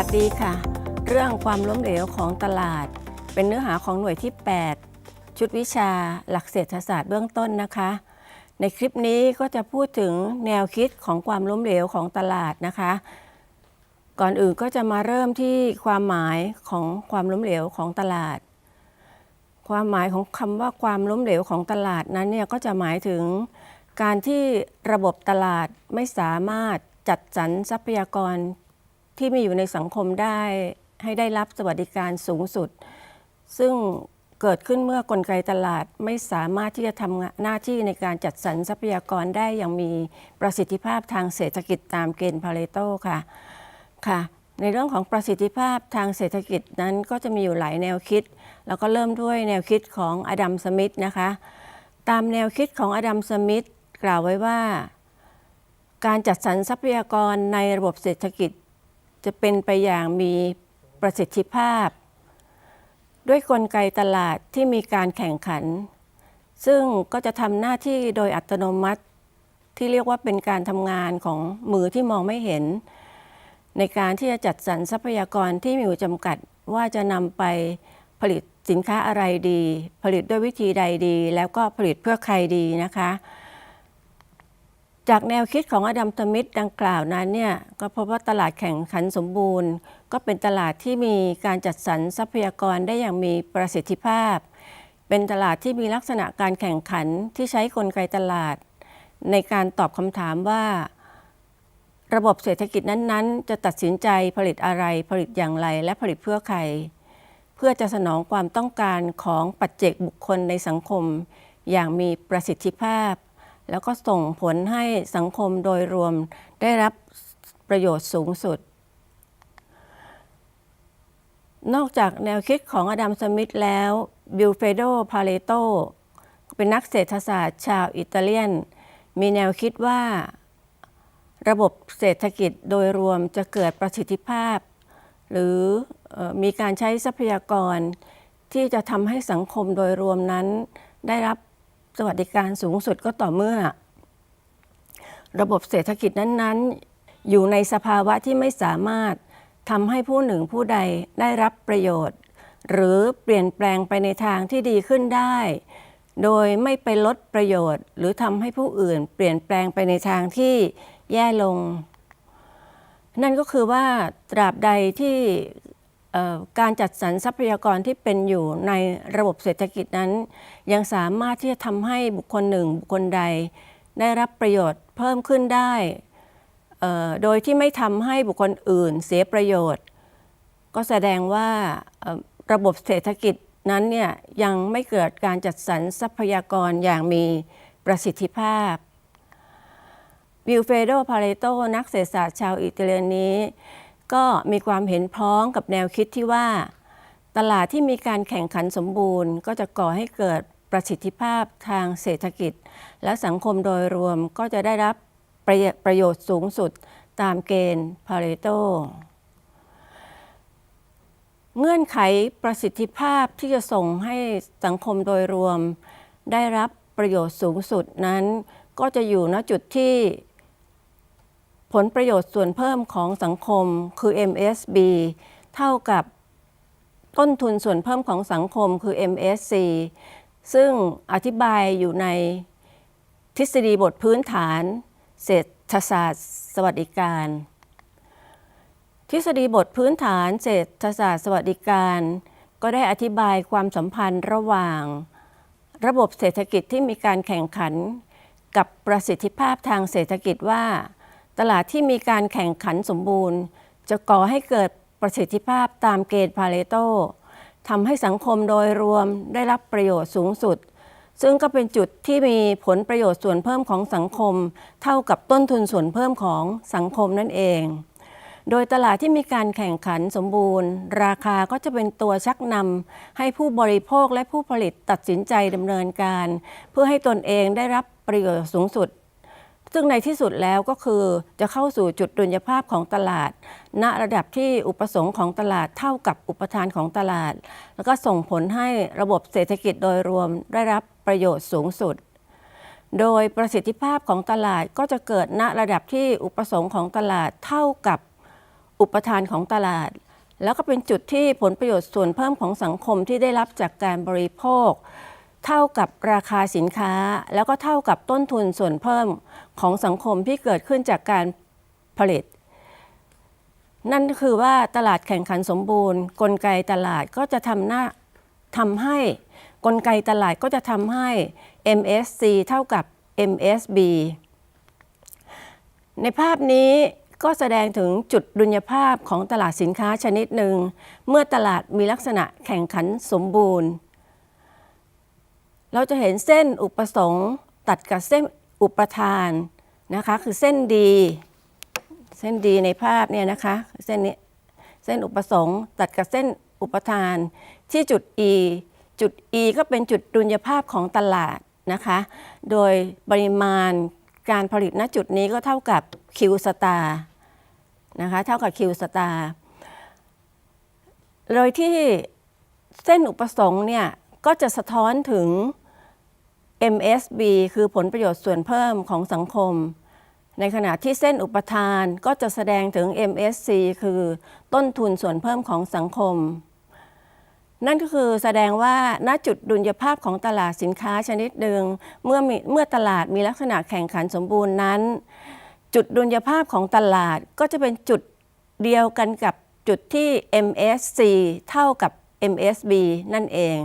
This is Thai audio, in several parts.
วัสดีค่ะ เรื่องความล้มเหลวของตลาด เป็นเนื้อหาของหน่วยที่ 8 ชุดวิชาหลักเศรษฐศาสตร์เบื้องต้นนะคะ ในคลิปนี้ก็จะพูดถึงแนวคิดของความล้มเหลวของตลาดนะคะ ก่อนอื่นก็จะมาเริ่มที่ความหมายของความล้มเหลวของตลาด ความหมายของคำว่าความล้มเหลวของตลาดนั้นเนี่ยก็จะหมายถึง การที่ระบบตลาดไม่สามารถจัดสรรทรัพยากร ที่มีอยู่ในสังคมได้ให้ได้รับสวัสดิการสูงสุด ซึ่งเกิดขึ้นเมื่อกลไกตลาดไม่สามารถที่จะทำหน้าที่ในการจัดสรรทรัพยากรได้อย่างมีประสิทธิภาพทางเศรษฐกิจตามเกณฑ์พาเรโตค่ะค่ะ ในเรื่องของประสิทธิภาพทางเศรษฐกิจนั้นก็จะมีอยู่หลายแนวคิด แล้วก็เริ่มด้วยแนวคิดของอดัมสมิธนะคะ ตามแนวคิดของอดัมสมิธกล่าวไว้ว่า การจัดสรรทรัพยากรในระบบเศรษฐกิจ จะเป็นไปอย่างมีประสิทธิภาพ ด้วยกลไกตลาดที่มีการแข่งขัน ซึ่งก็จะทำหน้าที่โดยอัตโนมัติที่เรียกว่าเป็นการทำงานของมือที่มองไม่เห็น ในการที่จะจัดสรรทรัพยากรที่มีอยู่จำกัดว่าจะนำไปผลิตสินค้าอะไรดี ผลิตด้วยวิธีใดดี แล้วก็ผลิตเพื่อใครดีนะคะ จากแนวคิดของอดัมสมิธดังกล่าวนั้นเนี่ยก็พบว่าตลาดแข่งขันสมบูรณ์ ก็เป็นตลาดที่มีการจัดสรรทรัพยากรได้อย่างมีประสิทธิภาพ เป็นตลาดที่มีลักษณะการแข่งขันที่ใช้กลไกตลาด ในการตอบคำถามว่า ระบบเศรษฐกิจนั้นๆ จะตัดสินใจผลิตอะไรผลิตอย่างไร และผลิตเพื่อใคร เพื่อจะสนองความต้องการของปัจเจกบุคคลในสังคม อย่างมีประสิทธิภาพ แล้วก็ส่งผลให้สังคมโดยรวมได้รับประโยชน์สูงสุด นอกจากแนวคิดของอดัมสมิธแล้วบิลเฟโดพาเลโตเป็นนักเศรษฐศาสตร์ชาวอิตาเลียน มีแนวคิดว่า ระบบเศรษฐกิจโดยรวมจะเกิดประสิทธิภาพ หรือมีการใช้ทรัพยากรที่จะทำให้สังคมโดยรวมนั้น ได้รับ สวัสดิการสูงสุดก็ต่อเมื่อ ระบบเศรษฐกิจนั้นๆ อยู่ในสภาวะที่ไม่สามารถทำให้ผู้หนึ่งผู้ใดได้รับประโยชน์ หรือเปลี่ยนแปลงไปในทางที่ดีขึ้นได้ โดยไม่ไปลดประโยชน์ หรือทำให้ผู้อื่นเปลี่ยนแปลงไปในทางที่แย่ลง นั่นก็คือว่าตราบใดที่ การจัดสรรทรัพยากรที่เป็นอยู่ในระบบเศรษฐกิจนั้น ยังสามารถที่จะทำให้บุคคลหนึ่งบุคคลใด ได้รับประโยชน์เพิ่มขึ้นได้ โดยที่ไม่ทำให้บุคคลอื่นเสียประโยชน์ ก็แสดงว่าระบบเศรษฐกิจนั้นเนี่ยยังไม่เกิดการจัดสรรทรัพยากรอย่างมีประสิทธิภาพวิลเฟโด พาเรโต นักเศรษฐศาสตร์ชาวอิตาเลียนนี้ ก็มีความเห็นพ้องกับแนวคิดที่ว่า ตลาดที่มีการแข่งขันสมบูรณ์ ก็จะก่อให้เกิดประสิทธิภาพทางเศรษฐกิจ และสังคมโดยรวมก็จะได้รับประโยประโยชน์สูงสุดตามเกณฑ์พาเรโตเงื่อนไขประสิทธิภาพที่จะส่งให้สังคมโดยรวม ได้รับประโยชน์สูงสุดนั้น ก็จะอยู่ณจุดที่ ผลประโยชน์ส่วนเพิ่มของสังคมคือ MSB เท่ากับต้นทุนส่วนเพิ่มของสังคมคือ MSC ซึ่งอธิบายอยู่ในทฤษฎีบทพื้นฐาน เศรษฐศาสตร์ สวัสดิการ ทฤษฎีบทพื้นฐานเศรษฐศาสตร์ สวัสดิการ ก็ได้อธิบายความสัมพันธ์ระหว่าง ระบบเศรษฐกิจที่มีการแข่งขัน กับประสิทธิภาพทางเศรษฐกิจว่า ตลาดที่มีการแข่งขันสมบูรณ์ จะก่อให้เกิดประสิทธิภาพตามเกณฑ์พาเรโตทำให้สังคมโดยรวมได้รับประโยชน์สูงสุด ซึ่งก็เป็นจุดที่มีผลประโยชน์ส่วนเพิ่มของสังคม เท่ากับต้นทุนส่วนเพิ่มของสังคมนั่นเอง โดยตลาดที่มีการแข่งขันสมบูรณ์ ราคาก็จะเป็นตัวชักนำให้ผู้บริโภคและผู้ผลิตตัดสินใจดำเนินการ เพื่อให้ตนเองได้รับประโยชน์สูงสุด ซึ่งในที่สุดแล้วก็คือจะเข้าสู่จุดดุลยภาพของตลาด ณระดับที่อุปสงค์ของตลาดเท่ากับอุปทานของตลาด แล้วก็ส่งผลให้ระบบเศรษฐกิจโดยรวมได้รับประโยชน์สูงสุด โดยประสิทธิภาพของตลาดก็จะเกิดณระดับที่อุปสงค์ของตลาดเท่ากับอุปทานของตลาด แล้วก็เป็นจุดที่ผลประโยชน์ส่วนเพิ่มของสังคมที่ได้รับจากการบริโภค เท่ากับราคาสินค้า แล้วก็เท่ากับต้นทุนส่วนเพิ่มของสังคมที่เกิดขึ้นจากการผลิต นั่นคือว่าตลาดแข่งขันสมบูรณ์ กลไกตลาดก็จะทำหน้าทำให้กลไกตลาดก็จะทำให้ MSC เท่ากับ MSB ในภาพนี้ก็แสดงถึงจุดดุลยภาพของตลาดสินค้าชนิดหนึ่ง เมื่อตลาดมีลักษณะแข่งขันสมบูรณ์ เราจะเห็นเส้นอุปสงค์ตัดกับเส้นอุปทานนะคะ คือเส้นดี เส้นดีในภาพเนี่ยนะคะเส้นนี้เส้นอุปสงค์ตัดกับเส้นอุปทาน ที่จุด E จุด E ก็เป็นจุดดุลยภาพของตลาดนะคะ โดยปริมาณการผลิตณจุดนี้ก็เท่ากับ Q สตาร์นะคะเท่ากับ Q สตาร์โดยที่เส้นอุปสงค์เนี่ย ก็จะสะท้อนถึง MSB คือผลประโยชน์ส่วนเพิ่มของสังคม ในขณะที่เส้นอุปทานก็จะแสดงถึง MSC คือต้นทุนส่วนเพิ่มของสังคม นั่นก็คือแสดงว่าณจุดดุลยภาพของตลาดสินค้าชนิดหนึ่งเมื่อเมื่อตลาดมีลักษณะแข่งขันสมบูรณ์นั้น จุดดุลยภาพของตลาดก็จะเป็นจุดเดียวกันกับจุดที่ MSC เท่ากับ MSB นั่นเอง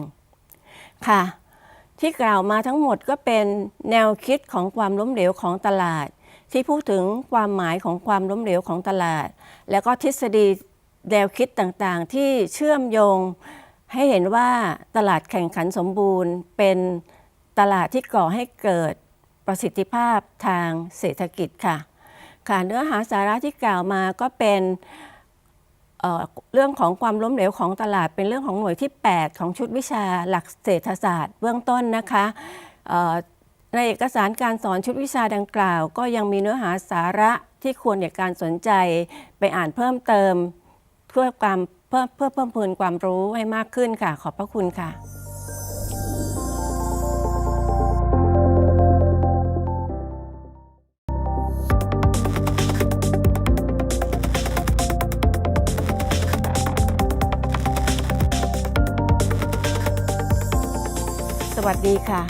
ค่ะ ที่กล่าวมาทั้งหมดก็เป็นแนวคิดของความล้มเหลวของตลาด ที่พูดถึงความหมายของความล้มเหลวของตลาด แล้วก็ทฤษฎีแนวคิดต่างๆ ที่เชื่อมโยงให้เห็นว่าตลาดแข่งขันสมบูรณ์ เป็นตลาดที่ก่อให้เกิดประสิทธิภาพทางเศรษฐกิจค่ะ ค่ะเนื้อหาสาระที่กล่าวมาก็เป็น เรื่องของความล้มเหลวของตลาดเป็นเรื่องของหน่วยที่ 8 ของชุดวิชาหลักเศรษฐศาสตร์เบื้องต้นนะคะในเอกสารการสอนชุดวิชาดังกล่าว ก็ยังมีเนื้อหาสาระที่ควรแก่การสนใจไปอ่านเพิ่มเติม เพื่อความเพื่อเพื่อเพิ่มพูนความรู้ให้มากขึ้นค่ะ ขอบพระคุณค่ะ วัสดีค่ะ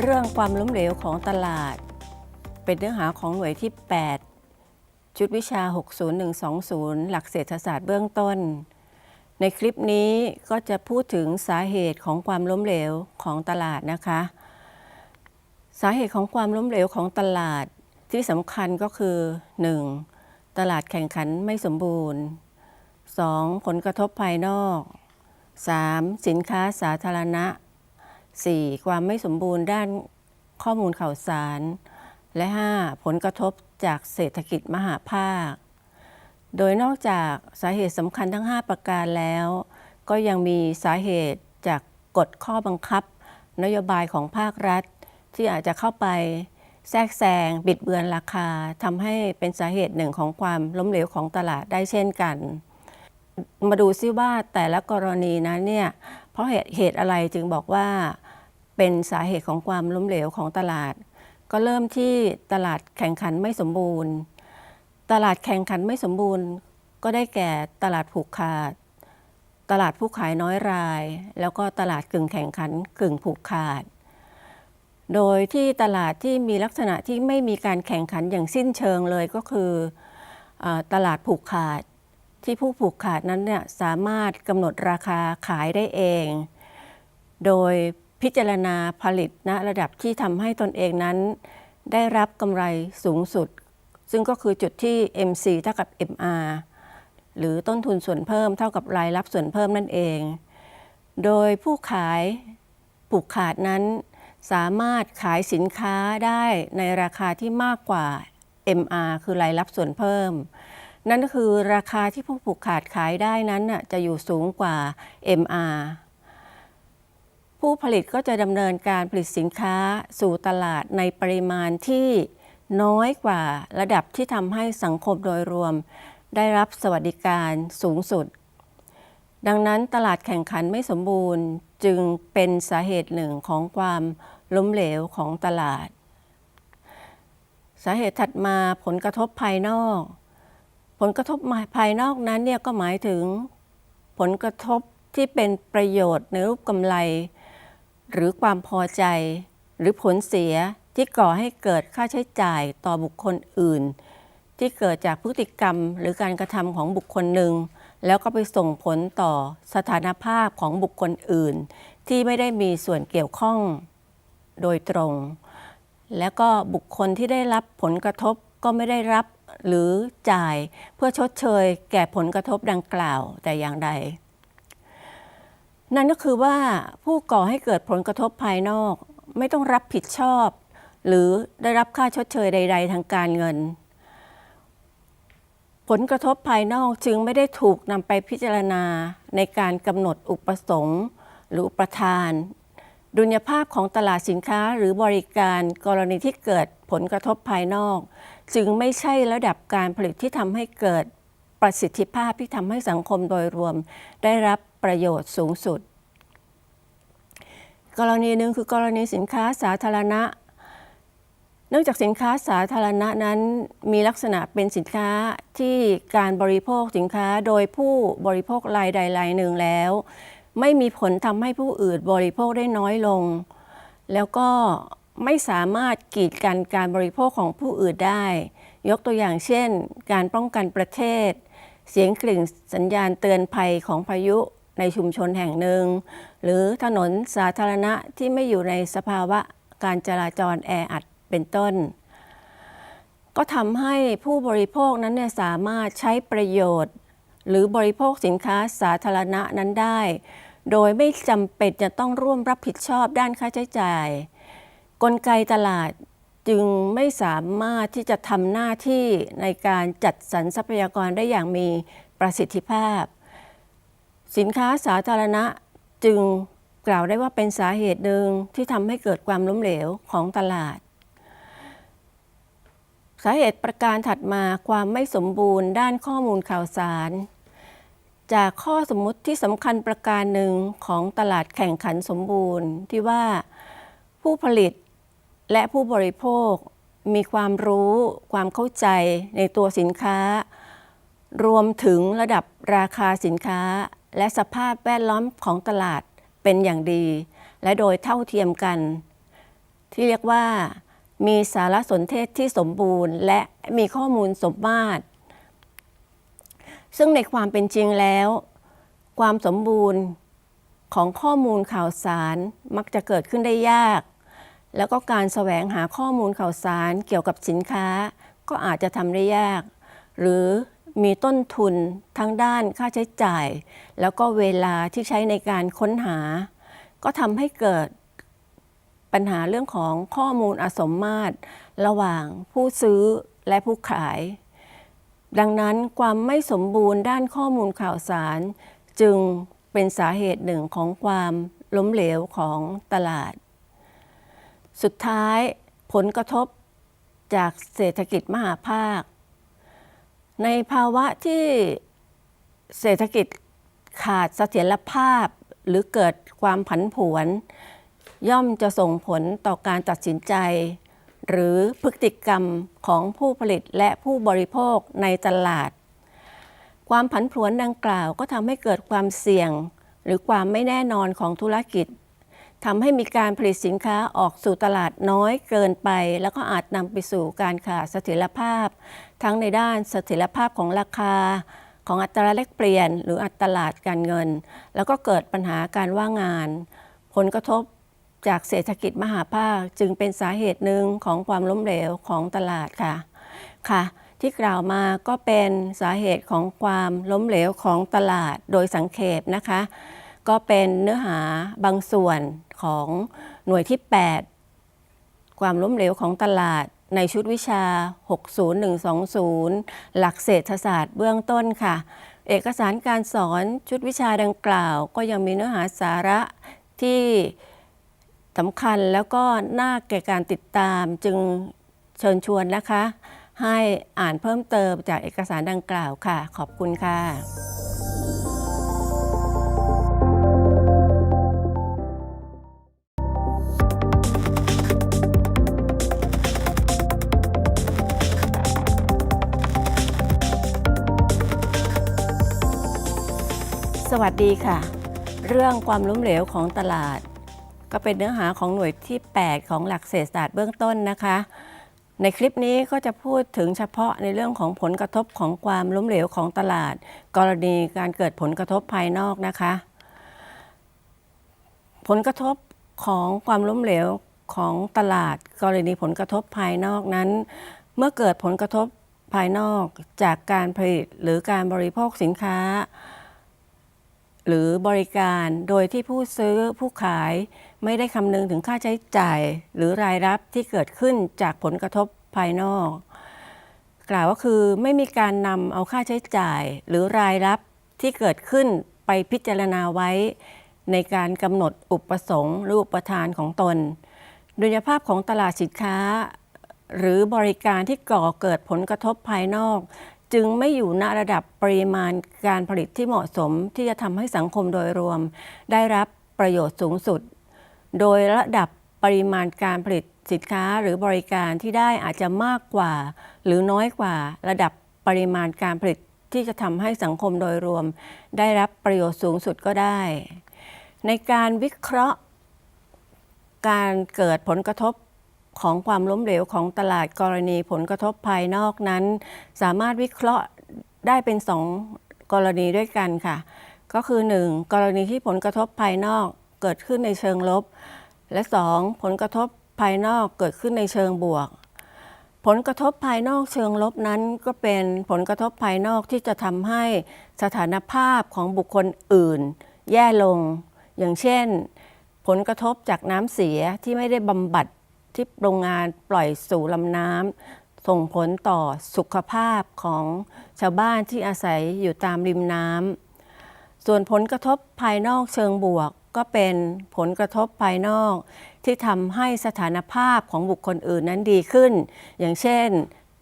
เรื่องความล้มเหลวของตลาด เป็นเนื้อหาของหน่วยที่ 8 ชุดวิชา 60120 หลักเศรษฐศาสตร์เบื้องต้น ในคลิปนี้ก็จะพูดถึงสาเหตุของความล้มเหลวของตลาดนะคะ สาเหตุของความล้มเหลวของตลาดที่สำคัญก็คือ 1. ตลาดแข่งขันไม่สมบูรณ์ 2. ผลกระทบภายนอก 3. สินค้าสาธารณะ 4. ความไม่สมบูรณ์ด้านข้อมูลข่าวสาร และ 5. ผลกระทบจากเศรษฐกิจมหาภาค โดยนอกจากสาเหตุสำคัญทั้ง 5 ประการแล้ว ก็ยังมีสาเหตุจากกฎข้อบังคับ นโยบายของภาครัฐ ที่อาจจะเข้าไปแทรกแซงบิดเบือนราคาทำให้เป็นสาเหตุหนึ่งของความล้มเหลวของตลาดได้เช่นกัน มาดูซิว่าแต่ละกรณีนั้นเนี่ยเพราะเหตุเหตุอะไรจึงบอกว่า เป็นสาเหตุของความล้มเหลวของตลาด ก็เริ่มที่ตลาดแข่งขันไม่สมบูรณ์ ตลาดแข่งขันไม่สมบูรณ์ ก็ได้แก่ตลาดผูกขาด ตลาดผู้ขายน้อยราย แล้วก็ตลาดกึ่งแข่งขันกึ่งผูกขาด โดยที่ตลาดที่มีลักษณะที่ไม่มีการแข่งขันอย่างสิ้นเชิงเลยก็คืออตลาดผูกขาดที่ผู้ผูกขาดนั้นเนี่ยสามารถกำหนดราคาขายได้เอง โดย พิจารณาผลิตณระดับที่ทำให้ตนเองนั้น ได้รับกำไรสูงสุด ซึ่งก็คือจุดที่ MC เท่ากับ MR หรือต้นทุนส่วนเพิ่มเท่ากับรายรับส่วนเพิ่มนั่นเอง โดยผู้ขายผูกขาดนั้น สามารถขายสินค้าได้ในราคาที่มากกว่า MR คือรายรับส่วนเพิ่ม นั่นก็คือราคาที่ผู้ผูกขาดขายได้นั้นจะอยู่สูงกว่า MR ผู้ผลิตก็จะดำเนินการผลิตสินค้าสู่ตลาดในปริมาณที่น้อยกว่าระดับที่ทำให้สังคมโดยรวม ได้รับสวัสดิการสูงสุด ดังนั้นตลาดแข่งขันไม่สมบูรณ์จึงเป็นสาเหตุหนึ่งของความล้มเหลวของตลาด สาเหตุถัดมาผลกระทบภายนอก ผลกระทบภายนอกนั้นเนี่ยก็หมายถึง ผลกระทบที่เป็นประโยชน์ในรูปกำไร หรือความพอใจ หรือผลเสียที่ก่อให้เกิดค่าใช้จ่ายต่อบุคคลอื่น ที่เกิดจากพฤติกรรมหรือการกระทำของบุคคลหนึ่ง แล้วก็ไปส่งผลต่อสถานภาพของบุคคลอื่น ที่ไม่ได้มีส่วนเกี่ยวข้องโดยตรง แล้วก็บุคคลที่ได้รับผลกระทบก็ไม่ได้รับหรือจ่ายเพื่อชดเชยแก่ผลกระทบดังกล่าวแต่อย่างใด นั่นก็คือว่าผู้ก่อให้เกิดผลกระทบภายนอก ไม่ต้องรับผิดชอบ หรือได้รับค่าชดเชยใด ๆ ทางการเงิน ผลกระทบภายนอกจึงไม่ได้ถูกนำไปพิจารณาในการกำหนดอุปสงค์หรืออุปทาน ดุลยภาพของตลาดสินค้าหรือบริการกรณีที่เกิดผลกระทบภายนอก จึงไม่ใช่ระดับการผลิตที่ทำให้เกิดประสิทธิภาพที่ทำให้สังคมโดยรวม ได้รับ ประโยชน์สูงสุด กรณีหนึ่งคือกรณีสินค้าสาธารณะ เนื่องจากสินค้าสาธารณะนั้นมีลักษณะเป็นสินค้าที่การบริโภคสินค้าโดยผู้บริโภครายใดรายหนึ่งแล้ว ไม่มีผลทำให้ผู้อื่นบริโภคได้น้อยลง แล้วก็ไม่สามารถกีดกันการบริโภคของผู้อื่นได้ ยกตัวอย่างเช่น การป้องกันประเทศ เสียงกลิ่งสัญญาณเตือนภัยของพายุ ในชุมชนแห่งหนึ่ง หรือถนนสาธารณะที่ไม่อยู่ในสภาวะการจราจรแออัดเป็นต้น ก็ทำให้ผู้บริโภคนั้นเนี่ยสามารถใช้ประโยชน์ หรือบริโภคสินค้าสาธารณะนั้นได้ โดยไม่จำเป็นจะต้องร่วมรับผิดชอบด้านค่าใช้จ่าย กลไกตลาดจึงไม่สามารถที่จะทำหน้าที่ในการจัดสรรทรัพยากรได้อย่างมีประสิทธิภาพ สินค้าสาธารณะจึงกล่าวได้ว่าเป็นสาเหตุหนึ่งที่ทำให้เกิดความล้มเหลวของตลาด สาเหตุประการถัดมาความไม่สมบูรณ์ด้านข้อมูลข่าวสาร จากข้อสมมุติที่สำคัญประการหนึ่งของตลาดแข่งขันสมบูรณ์ที่ว่าผู้ผลิตและผู้บริโภคมีความรู้ความเข้าใจในตัวสินค้ารวมถึงระดับราคาสินค้า และสภาพแวดล้อมของตลาดเป็นอย่างดี และโดยเท่าเทียมกัน ที่เรียกว่ามีสารสนเทศที่สมบูรณ์ และมีข้อมูลสมมาตร ซึ่งในความเป็นจริงแล้ว ความสมบูรณ์ของข้อมูลข่าวสารมักจะเกิดขึ้นได้ยาก แล้วก็การแสวงหาข้อมูลข่าวสารเกี่ยวกับสินค้า ก็อาจจะทำได้ยาก หรือ มีต้นทุนทั้งด้านค่าใช้จ่าย แล้วก็เวลาที่ใช้ในการค้นหา ก็ทำให้เกิดปัญหาเรื่องของข้อมูลอสมมาตร ระหว่างผู้ซื้อและผู้ขาย ดังนั้นความไม่สมบูรณ์ด้านข้อมูลข่าวสาร จึงเป็นสาเหตุหนึ่งของความล้มเหลวของตลาด สุดท้ายผลกระทบจากเศรษฐกิจมหาภาค ในภาวะที่เศรษฐกิจขาดเสถียรภาพหรือเกิดความผันผวน ย่อมจะส่งผลต่อการตัดสินใจ หรือพฤติกรรมของผู้ผลิตและผู้บริโภคในตลาด ความผันผวนดังกล่าวก็ทำให้เกิดความเสี่ยง หรือความไม่แน่นอนของธุรกิจ ทำให้มีการผลิตสินค้าออกสู่ตลาดน้อยเกินไป แล้วก็อาจนำไปสู่การขาดเสถียรภาพ ทั้งในด้านเสถียรภาพของราคา ของอัตราแลกเปลี่ยน หรืออัตลาดการเงิน แล้วก็เกิดปัญหาการว่างงาน ผลกระทบจากเศรษฐกิจมหาภาคจึงเป็นสาเหตุหนึ่งของความล้มเหลวของตลาดค่ะค่ะ ที่กล่าวมาก็เป็นสาเหตุของความล้มเหลวของตลาดโดยสังเขปนะคะ ก็เป็นเนื้อหาบางส่วนของหน่วยที่ 8 ความล้มเหลวของตลาดในชุดวิชา 60120 หลักเศรษฐศาสตร์เบื้องต้นค่ะ เอกสารการสอนชุดวิชาดังกล่าว ก็ยังมีเนื้อหาสาระที่สำคัญแล้วก็น่าแก่การติดตามจึงเชิญชวนนะคะ ให้อ่านเพิ่มเติมจากเอกสารดังกล่าวค่ะ ขอบคุณค่ะ วัสดีค่ะ เรื่องความล้มเหลวของตลาด ก็เป็นเนื้อหาของหน่วยที่ 8 ของหลักเศรษฐศาสตร์เบื้องต้นนะคะ ในคลิปนี้ก็จะพูดถึงเฉพาะในเรื่องของผลกระทบของความล้มเหลวของตลาด กรณีการเกิดผลกระทบภายนอกนะคะ ผลกระทบของความล้มเหลวของตลาด กรณีผลกระทบภายนอกนั้น เมื่อเกิดผลกระทบภายนอกจากการผลิตหรือการบริโภคสินค้า หรือบริการโดยที่ผู้ซื้อผู้ขายไม่ได้คำนึงถึงค่าใช้จ่าย หรือรายรับที่เกิดขึ้นจากผลกระทบภายนอก กล่าวก็คือไม่มีการนำเอาค่าใช้จ่าย หรือรายรับที่เกิดขึ้นไปพิจารณาไว้ ในการกำหนดอุปสงค์หรืออุปทานของตนโดยภาพของตลาดสินค้า หรือบริการที่ก่อเกิดผลกระทบภายนอก จึงไม่อยู่ณระดับปริมาณการผลิตที่เหมาะสมที่จะทำให้สังคมโดยรวม ได้รับประโยชน์สูงสุด โดยระดับปริมาณการผลิตสินค้าหรือบริการที่ได้อาจจะมากกว่า หรือน้อยกว่าระดับปริมาณการผลิตที่จะทำให้สังคมโดยรวม ได้รับประโยชน์สูงสุดก็ได้ ในการวิเคราะห์ การเกิดผลกระทบ ของความล้มเหลวของตลาดกรณีผลกระทบภายนอกนั้น สามารถวิเคราะห์ได้เป็นสองกรณีด้วยกันค่ะ ก็คือ 1. กรณีที่ผลกระทบภายนอกเกิดขึ้นในเชิงลบ และ 2. ผลกระทบภายนอกเกิดขึ้นในเชิงบวก ผลกระทบภายนอกเชิงลบนั้น ก็เป็นผลกระทบภายนอกที่จะทำให้สถานภาพของบุคคลอื่น แย่ลง อย่างเช่น ผลกระทบจากน้ำเสียที่ไม่ได้บำบัด ที่โรงงานปล่อยสู่ลำน้ำส่งผลต่อสุขภาพของชาวบ้านที่อาศัยอยู่ตามริมน้ำส่วนผลกระทบภายนอกเชิงบวก ก็เป็นผลกระทบภายนอก ที่ทำให้สถานภาพของบุคคลอื่นนั้นดีขึ้น อย่างเช่น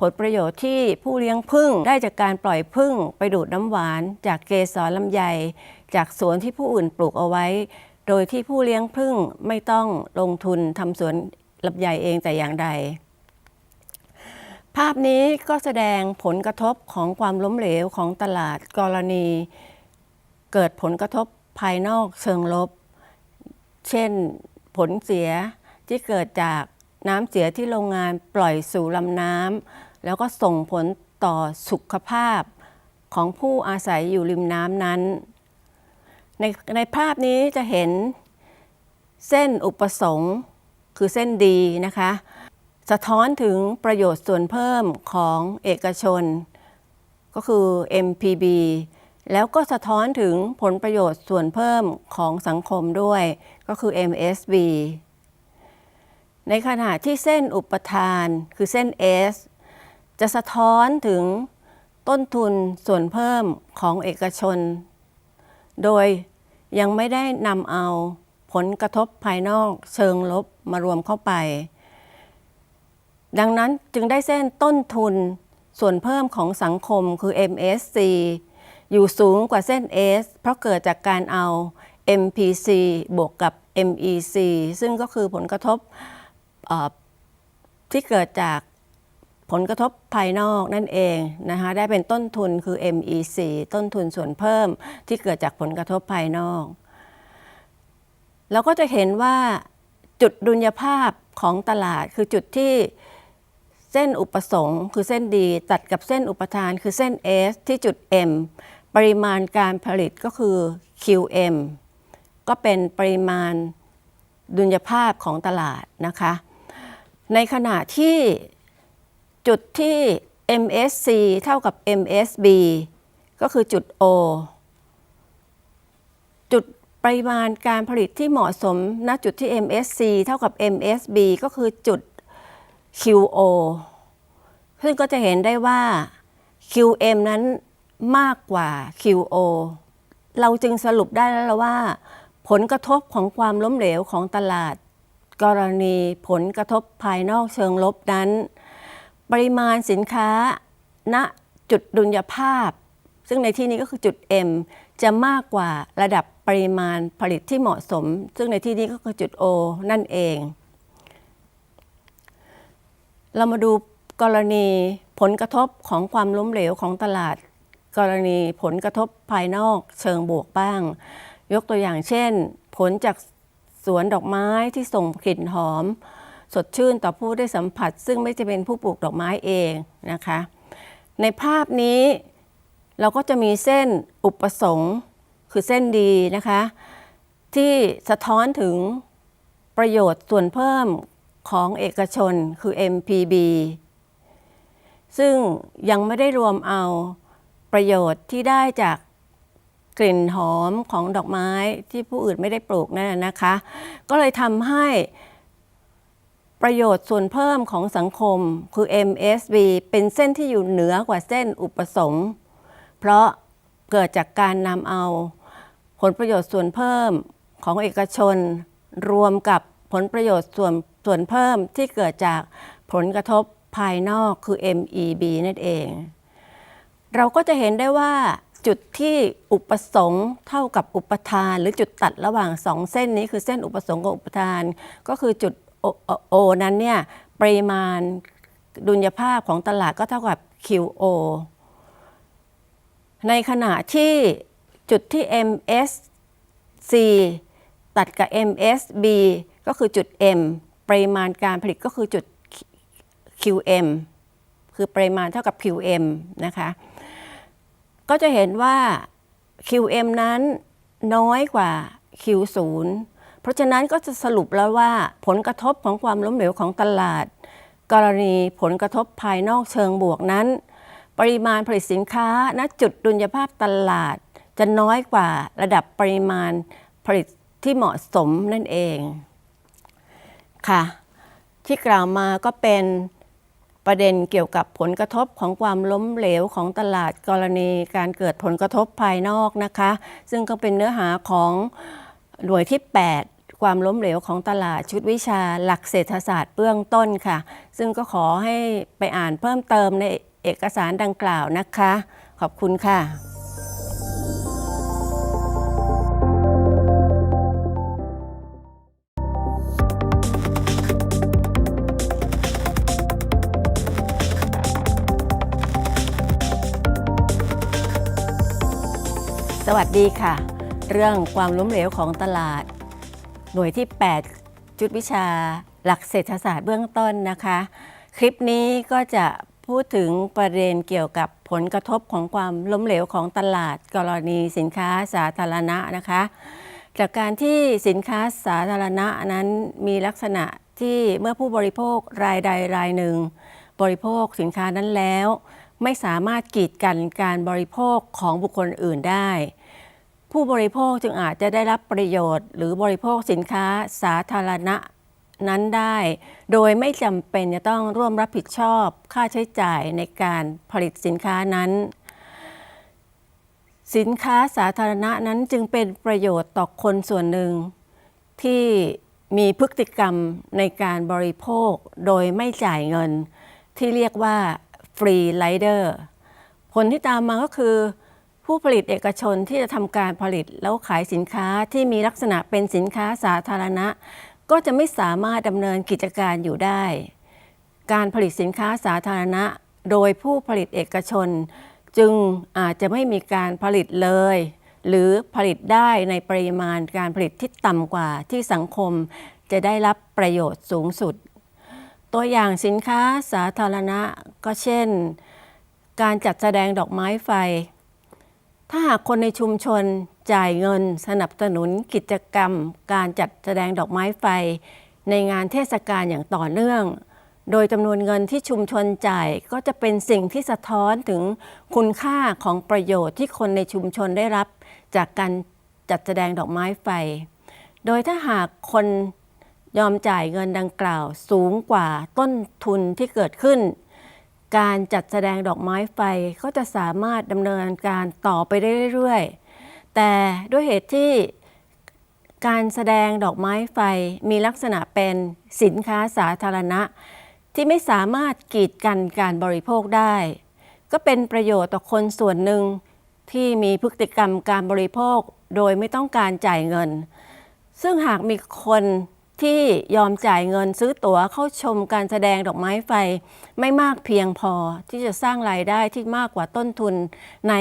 ผลประโยชน์ที่ผู้เลี้ยงผึ้งได้จากการปล่อยผึ้งไปดูดน้ำหวาน จากเกสรลำไย จากสวนที่ผู้อื่นปลูกเอาไว้โดยที่ผู้เลี้ยงผึ้งไม่ต้องลงทุนทำสวน ลำไยเองแต่อย่างใด ภาพนี้ก็แสดงผลกระทบของความล้มเหลวของตลาดกรณี เกิดผลกระทบภายนอกเชิงลบ เช่นผลเสียที่เกิดจากน้ำเสียที่โรงงานปล่อยสู่ลำน้ำแล้วก็ส่งผลต่อสุขภาพของผู้อาศัยอยู่ริมน้ำนั้น ในในภาพนี้จะเห็นเส้นอุปสงค์ คือเส้นดีนะคะ สะท้อนถึงประโยชน์ส่วนเพิ่มของเอกชน ก็คือ MPB แล้วก็สะท้อนถึงผลประโยชน์ส่วนเพิ่มของสังคมด้วย ก็คือ MSB ในขณะที่เส้นอุปทานคือเส้น S จะสะท้อนถึงต้นทุนส่วนเพิ่มของเอกชน โดยยังไม่ได้นำเอา ผลกระทบภายนอกเชิงลบมารวมเข้าไป ดังนั้นจึงได้เส้นต้นทุนส่วนเพิ่มของสังคมคือ MSC อยู่สูงกว่าเส้น S เพราะเกิดจากการเอา MPC บวกกับ MEC ซึ่งก็คือผลกระทบที่เกิดจากผลกระทบภายนอกนั่นเองนะคะได้เป็นต้นทุนคือ MEC ต้นทุนส่วนเพิ่มที่เกิดจากผลกระทบภายนอก เราก็จะเห็นว่าจุดดุลยภาพของตลาด คือจุดที่เส้นอุปสงค์ คือเส้นดีตัดกับเส้นอุปทาน คือเส้น S ที่จุด M ปริมาณการผลิตก็คือ QM ก็เป็นปริมาณดุลยภาพของตลาดนะคะ ในขณะที่จุดที่ MSC เท่ากับ MSB ก็คือจุด O ปริมาณการผลิตที่เหมาะสมณจุดที่ MSC เท่ากับ MSB ก็คือจุด QO ซึ่งก็จะเห็นได้ว่า QM นั้นมากกว่า QO เราจึงสรุปได้แล้วว่า ผลกระทบของความล้มเหลวของตลาด กรณีผลกระทบภายนอกเชิงลบนั้น ปริมาณสินค้าณจุดดุลยภาพ ซึ่งในที่นี้ก็คือจุด M จะมากกว่าระดับ ปริมาณผลิตที่เหมาะสม ซึ่งในที่นี้ก็คือจุด O นั่นเอง เรามาดูกรณีผลกระทบของความล้มเหลวของตลาด กรณีผลกระทบภายนอกเชิงบวกบ้าง ยกตัวอย่างเช่น ผลจากสวนดอกไม้ที่ส่งกลิ่นหอม สดชื่นต่อผู้ได้สัมผัส ซึ่งไม่จะเป็นผู้ปลูกดอกไม้เองนะคะ ในภาพนี้เราก็จะมีเส้นอุปสงค์ คือเส้นดีนะคะ ที่สะท้อนถึงประโยชน์ส่วนเพิ่มของเอกชนคือ MPB ซึ่งยังไม่ได้รวมเอาประโยชน์ที่ได้จากกลิ่นหอมของดอกไม้ที่ผู้อื่นไม่ได้ปลูกนั่นนะนะคะ ก็เลยทำให้ประโยชน์ส่วนเพิ่มของสังคมคือ MSB เป็นเส้นที่อยู่เหนือกว่าเส้นอุปสงค์ เพราะเกิดจากการนำเอา ผลประโยชน์ส่วนเพิ่มของเอกชน รวมกับผลประโยชน์ส่วนส่วนเพิ่มที่เกิดจากผลกระทบภายนอกคือ MEB นั่นเอง เราก็จะเห็นได้ว่าจุดที่อุปสงค์เท่ากับอุปทาน หรือจุดตัดระหว่างสองเส้นนี้คือเส้นอุปสงค์กับอุปทาน ก็คือจุด O, O นั้นเนี่ยปริมาณดุลยภาพของตลาดก็เท่ากับ QO ในขณะที่ จุดที่ MSC ตัดกับ MSB ก็คือจุด M ปริมาณการผลิตก็คือจุด QM คือปริมาณเท่ากับ QM นะคะ ก็จะเห็นว่า QM นั้นน้อยกว่า Q0 เพราะฉะนั้นก็จะสรุปแล้วว่าผลกระทบของความล้มเหลวของตลาด กรณีผลกระทบภายนอกเชิงบวกนั้น ปริมาณผลิตสินค้าณจุดดุลยภาพตลาด จะน้อยกว่าระดับปริมาณผลิตที่เหมาะสมนั่นเองค่ะ ที่กล่าวมาก็เป็นประเด็นเกี่ยวกับผลกระทบของความล้มเหลวของตลาดกรณีการเกิดผลกระทบภายนอกนะคะ ซึ่งก็เป็นเนื้อหาของหน่วยที่ 8 ความล้มเหลวของตลาดชุดวิชาหลักเศรษฐศาสตร์เบื้องต้นค่ะ ซึ่งก็ขอให้ไปอ่านเพิ่มเติมในเอกสารดังกล่าวนะคะ ขอบคุณค่ะ ดีค่ะ เรื่องความล้มเหลวของตลาด หน่วยที่ 8 จุดวิชาหลักเศรษฐศาสตร์เบื้องต้นนะคะ คลิปนี้ก็จะพูดถึงประเด็นเกี่ยวกับผลกระทบของความล้มเหลวของตลาด กรณีสินค้าสาธารณะนะคะ จากการที่สินค้าสาธารณะนั้นมีลักษณะที่เมื่อผู้บริโภครายใดรายหนึ่ง บริโภคสินค้านั้นแล้ว ไม่สามารถกีดกันการบริโภคของบุคคลอื่นได้ ผู้บริโภคจึงอาจจะได้รับประโยชน์ หรือบริโภคสินค้าสาธารณะนั้นได้ โดยไม่จำเป็นจะต้องร่วมรับผิดชอบค่าใช้จ่ายในการผลิตสินค้านั้น สินค้าสาธารณะนั้นจึงเป็นประโยชน์ต่อคนส่วนหนึ่ง ที่มีพฤติกรรมในการบริโภคโดยไม่จ่ายเงิน ที่เรียกว่าฟรีไ i เดอร์ผลที่ตามมาก็คือ ผู้ผลิตเอกชนที่จะทำการผลิตแล้วขายสินค้าที่มีลักษณะเป็นสินค้าสาธารณะ ก็จะไม่สามารถดำเนินกิจการอยู่ได้ การผลิตสินค้าสาธารณะ โดยผู้ผลิตเอกชน จึงอาจจะไม่มีการผลิตเลย หรือผลิตได้ในปริมาณการผลิตที่ต่ำกว่าที่สังคมจะได้รับประโยชน์สูงสุด ตัวอย่างสินค้าสาธารณะก็เช่น การจัดแสดงดอกไม้ไฟ ถ้าหากคนในชุมชนจ่ายเงินสนับสนุนกิจกรรม การจัดแสดงดอกไม้ไฟ ในงานเทศกาลอย่างต่อเนื่อง โดยจำนวนเงินที่ชุมชนจ่ายก็จะเป็นสิ่งที่สะท้อนถึงคุณค่าของประโยชน์ที่คนในชุมชนได้รับ จากการจัดแสดงดอกไม้ไฟ โดยถ้าหากคนยอมจ่ายเงินดังกล่าวสูงกว่าต้นทุนที่เกิดขึ้น การจัดแสดงดอกไม้ไฟก็จะสามารถดำเนินการต่อไปได้เรื่อยๆ แต่ด้วยเหตุที่การแสดงดอกไม้ไฟมีลักษณะเป็นสินค้าสาธารณะ ที่ไม่สามารถกีดกันการบริโภคได้ ก็เป็นประโยชน์ต่อคนส่วนหนึ่งที่มีพฤติกรรมการบริโภคโดยไม่ต้องการจ่ายเงิน ซึ่งหากมีคน ที่ยอมจ่ายเงินซื้อตั๋วเข้าชมการแสดงดอกไม้ไฟ ไม่มากเพียงพอที่จะสร้างรายได้ที่มากกว่าต้นทุนใน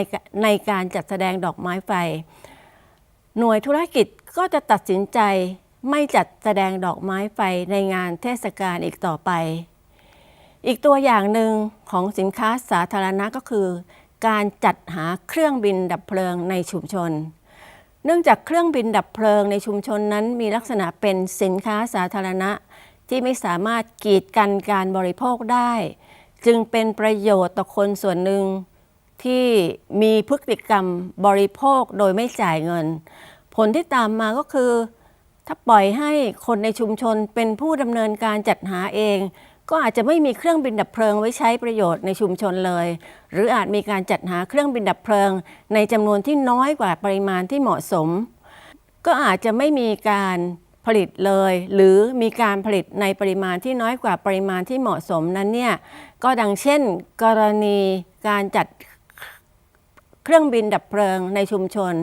ในการจัดแสดงดอกไม้ไฟ หน่วยธุรกิจก็จะตัดสินใจไม่จัดแสดงดอกไม้ไฟในงานเทศกาลอีกต่อไป อีกตัวอย่างหนึ่งของสินค้าสาธารณะก็คือ การจัดหาเครื่องบินดับเพลิงในชุมชน เนื่องจากเครื่องบินดับเพลิงในชุมชนนั้นมีลักษณะเป็นสินค้าสาธารณะ ที่ไม่สามารถกีดกันการบริโภคได้ จึงเป็นประโยชน์ต่อคนส่วนหนึ่งที่มีพฤติกรรมบริโภคโดยไม่จ่ายเงิน ผลที่ตามมาก็คือ ถ้าปล่อยให้คนในชุมชนเป็นผู้ดำเนินการจัดหาเอง ก็อาจจะไม่มีเครื่องบินดับเพลิงไว้ใช้ประโยชน์ในชุมชนเลย หรืออาจมีการจัดหาเครื่องบินดับเพลิง ในจำนวนที่น้อยกว่าปริมาณที่เหมาะสม ก็อาจจะไม่มีการผลิตเลย หรือมีการผลิตในปริมาณที่น้อยกว่าปริมาณที่เหมาะสมนั้นเนี่ยก็ดังเช่น กรณีการจัดเครื่องบินดับเพลิงในชุมชน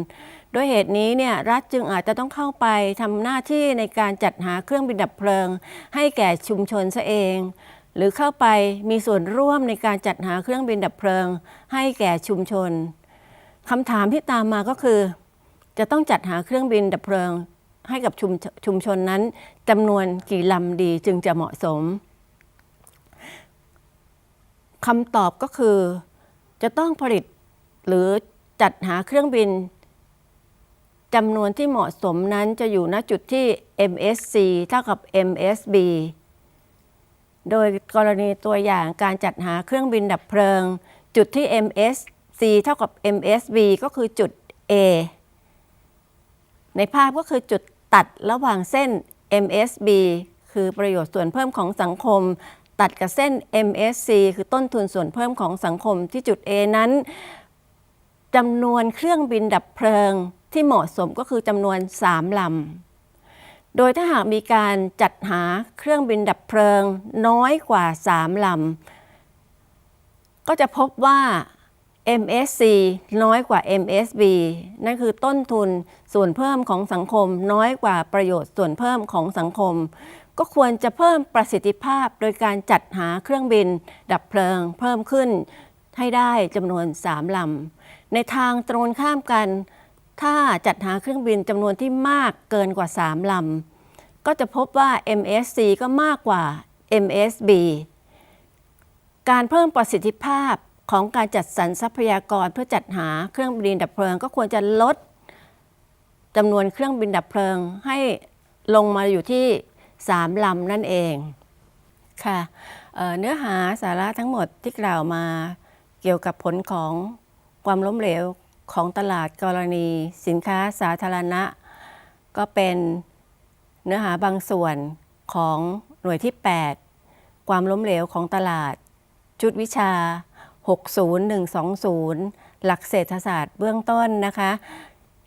ด้วยเหตุนี้เนี่ยรัฐจึงอาจจะต้องเข้าไปทำหน้าที่ในการจัดหาเครื่องบินดับเพลิง ให้แก่ชุมชนซะเอง หรือเข้าไปมีส่วนร่วมในการจัดหาเครื่องบินดับเพลิง ให้แก่ชุมชนคำถามที่ตามมาก็คือ จะต้องจัดหาเครื่องบินดับเพลิง ให้กับชุมชุมชนนั้นจำนวนกี่ลำดีจึงจะเหมาะสมคำตอบก็คือ จะต้องผลิตหรือจัดหาเครื่องบิน จำนวนที่เหมาะสมนั้นจะอยู่ณจุดที่ MSC เท่ากับ MSB โดยกรณีตัวอย่างการจัดหาเครื่องบินดับเพลิง จุดที่ MSC เท่ากับ MSB ก็คือจุด A ในภาพก็คือจุดตัดระหว่างเส้น MSB คือประโยชน์ส่วนเพิ่มของสังคม ตัดกับเส้น MSC คือต้นทุนส่วนเพิ่มของสังคมที่จุด A นั้นจำนวนเครื่องบินดับเพลิง ที่เหมาะสมก็คือจำนวน 3ลำ โดยถ้าหากมีการจัดหาเครื่องบินดับเพลิงน้อยกว่า 3ลำ ก็จะพบว่า MSC น้อยกว่า MSB นั่นคือต้นทุนส่วนเพิ่มของสังคม น้อยกว่าประโยชน์ส่วนเพิ่มของสังคม ก็ควรจะเพิ่มประสิทธิภาพโดยการจัดหาเครื่องบิน ดับเพลิงเพิ่มขึ้นให้ได้จำนวน 3ลำ ในทางตรงข้ามกัน ถ้าจัดหาเครื่องบินจำนวนที่มากเกินกว่า 3 ลำ ก็จะพบว่า MSC ก็มากกว่า MSB การเพิ่มประสิทธิภาพของการจัดสรรทรัพยากรเพื่อจัดหาเครื่องบินดับเพลิง ก็ควรจะลดจำนวนเครื่องบินดับเพลิงให้ลงมาอยู่ที่ 3 ลำนั่นเองค่ะเเนื้อหาสาระทั้งหมดที่กล่าวมาเกี่ยวกับผลของความล้มเหลว ของตลาดกรณีสินค้าสาธารณะ ก็เป็นเนื้อหาบางส่วนของหน่วยที่ 8 ความล้มเหลวของตลาด ชุดวิชา 60120 หลักเศรษฐศาสตร์เบื้องต้นนะคะ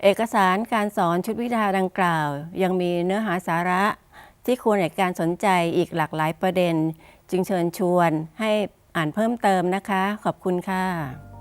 เอกสารการสอนชุดวิชาดังกล่าว ยังมีเนื้อหาสาระที่ควรแก่การสนใจอีกหลากหลายประเด็น จึงเชิญชวนให้อ่านเพิ่มเติมนะคะ ขอบคุณค่ะ